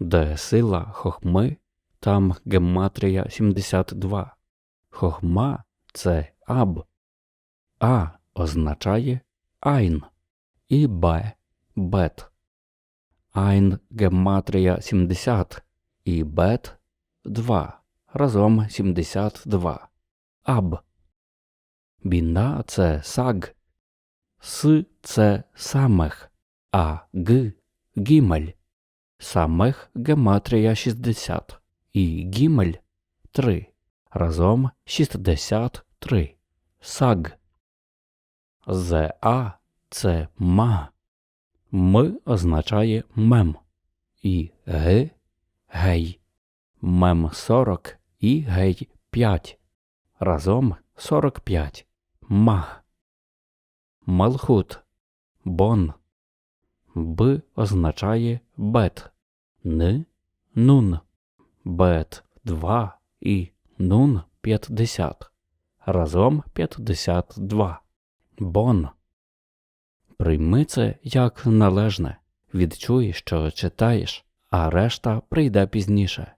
де сила хохми, там гематрія 72. Хохма це аб. А означає айн і Б бет. Айн гематрія 70 і бет 2. Разом 72. Аб. Біна це саг. С це самих, а г гімель. Самих гематрія 60 і гімель 3. Разом 63. Саг. ЗА це ма. М означає мем. І г гей. Мем 40 і гей 5. Разом 45. Маг. Малхут. Бон. Б означає бет. Н нун. Бет 2 і нун 50. Разом 52. Бон. Прийми це як належне. Відчуй, що читаєш, а решта прийде пізніше.